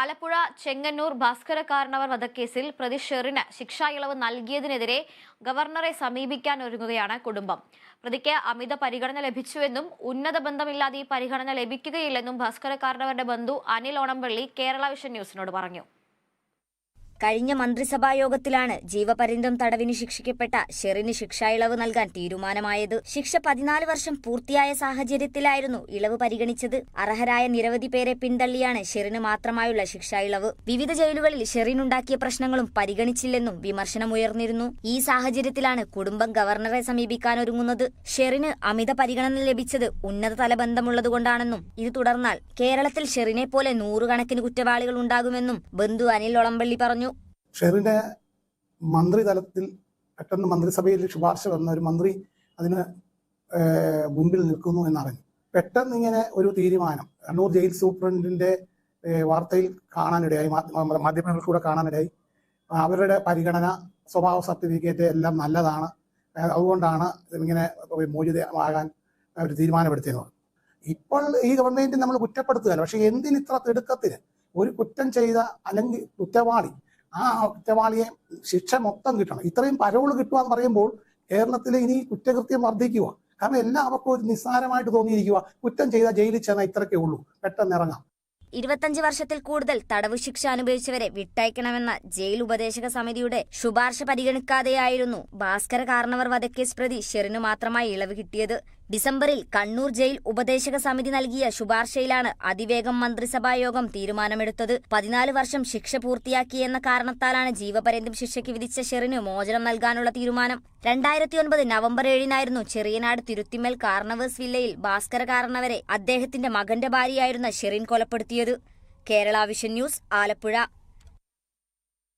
ആലപ്പുഴ ചെങ്ങന്നൂർ ഭാസ്കര കാരണവർ വധക്കേസിൽ പ്രതി ഷെറിന് ശിക്ഷാ ഇളവ് നൽകിയതിനെതിരെ ഗവർണറെ സമീപിക്കാൻ ഒരുങ്ങുകയാണ് കുടുംബം. പ്രതിക്ക് അമിത പരിഗണന ലഭിച്ചുവെന്നും ഉന്നത ബന്ധമില്ലാതെ ഈ പരിഗണന ലഭിക്കുകയില്ലെന്നും ഭാസ്കര കാരണവരുടെ ബന്ധു അനിൽ ഓണംപള്ളി കേരള വിഷൻ ന്യൂസിനോട് പറഞ്ഞു. കഴിഞ്ഞ മന്ത്രിസഭാ യോഗത്തിലാണ് ജീവപര്യന്തം തടവിന് ശിക്ഷിക്കപ്പെട്ട ഷെറിന് ശിക്ഷാ ഇളവ് നൽകാൻ തീരുമാനമായത്. ശിക്ഷ പതിനാല് വർഷം പൂർത്തിയായ സാഹചര്യത്തിലായിരുന്നു ഇളവ് പരിഗണിച്ചത്. അർഹരായ നിരവധി പേരെ പിന്തള്ളിയാണ് ഷെറിന് മാത്രമായുള്ള ശിക്ഷാ ഇളവ്. വിവിധ ജയിലുകളിൽ ഷെറിനുണ്ടാക്കിയ പ്രശ്നങ്ങളും പരിഗണിച്ചില്ലെന്നും വിമർശനമുയർന്നിരുന്നു. ഈ സാഹചര്യത്തിലാണ് കുടുംബം ഗവർണറെ സമീപിക്കാനൊരുങ്ങുന്നത് ഷെറിന് അമിത പരിഗണന ലഭിച്ചത് ഉന്നതതല ബന്ധമുള്ളതുകൊണ്ടാണെന്നും ഇത് തുടർന്നാൽ കേരളത്തിൽ ഷെറിനെ പോലെ നൂറുകണക്കിന് കുറ്റവാളികൾ ഉണ്ടാകുമെന്നും ബന്ധു അനിൽ ഒളമ്പള്ളി പറഞ്ഞു. ഷെറിന് മന്ത്രിതലത്തിൽ പെട്ടെന്ന് മന്ത്രിസഭയിൽ ശുപാർശ വന്ന ഒരു മന്ത്രി അതിന് മുൻപിൽ നിൽക്കുന്നു എന്നറിഞ്ഞു. പെട്ടെന്ന് ഇങ്ങനെ ഒരു തീരുമാനം കണ്ണൂർ ജയിൽ സൂപ്രണ്ടിന്റെ വാർത്തയിൽ കാണാനിടയായി മാധ്യമങ്ങൾക്കൂടെ കാണാനിടയായി. അവരുടെ പരിഗണന സ്വഭാവ സർട്ടിഫിക്കറ്റ് എല്ലാം നല്ലതാണ്. അതുകൊണ്ടാണ് ഇങ്ങനെ മോചിതമാകാൻ ഒരു തീരുമാനമെടുത്തതെന്ന് പറഞ്ഞു ഇപ്പോൾ ഈ ഗവൺമെന്റ് നമ്മൾ കുറ്റപ്പെടുത്തുകയല്ല പക്ഷെ എന്തിന് ഇത്ര തിടുക്കത്തിന്? ഒരു കുറ്റം ചെയ്ത അല്ലെങ്കിൽ കുറ്റവാളി ആ കുറ്റവാളിയെ ശിക്ഷ മൊത്തം കിട്ടണം. ഇത്രയും പരവുകൾ കിട്ടുക എന്ന് പറയുമ്പോൾ കേരളത്തിലെ ഇനി കുറ്റകൃത്യം വർദ്ധിക്കുക കാരണം എല്ലാവർക്കും ഒരു നിസ്സാരമായിട്ട് തോന്നിയിരിക്കുക കുറ്റം ചെയ്ത ജയിലിൽ ചെന്നാൽ ഇത്രക്കേ ഉള്ളൂ. പെട്ടെന്ന് ഇറങ്ങാം. ഇരുപത്തഞ്ച് വർഷത്തിൽ കൂടുതൽ തടവ് ശിക്ഷ അനുഭവിച്ചവരെ വിട്ടയക്കണമെന്ന ജയിൽ ഉപദേശക സമിതിയുടെ ശുപാർശ പരിഗണിക്കാതെയായിരുന്നു ഭാസ്കര കാരണവർ വധക്കേസ് പ്രതി ഷെറിനു മാത്രമായി ഇളവ് കിട്ടിയത്. ഡിസംബറിൽ കണ്ണൂർ ജയിൽ ഉപദേശക സമിതി നൽകിയ ശുപാർശയിലാണ് അതിവേഗം മന്ത്രിസഭാ യോഗം തീരുമാനമെടുത്തത്. പതിനാല് വർഷം ശിക്ഷ പൂർത്തിയാക്കിയെന്ന കാരണത്താലാണ് ജീവപര്യന്തം ശിക്ഷയ്ക്ക് വിധിച്ച ഷെറിന് മോചനം നൽകാനുള്ള തീരുമാനം. രണ്ടായിരത്തി ഒൻപത് നവംബർ ഏഴിനായിരുന്നു ചെറിയനാട് തിരുത്തിമ്മൽ കാർണവേഴ്സ് വില്ലയിൽ ഭാസ്കര കാരണവരെ അദ്ദേഹത്തിന്റെ മകന്റെ ഭാര്യയായിരുന്ന ഷെറിൻ കൊലപ്പെടുത്തിയത്. Kerala vision news Alappuzha.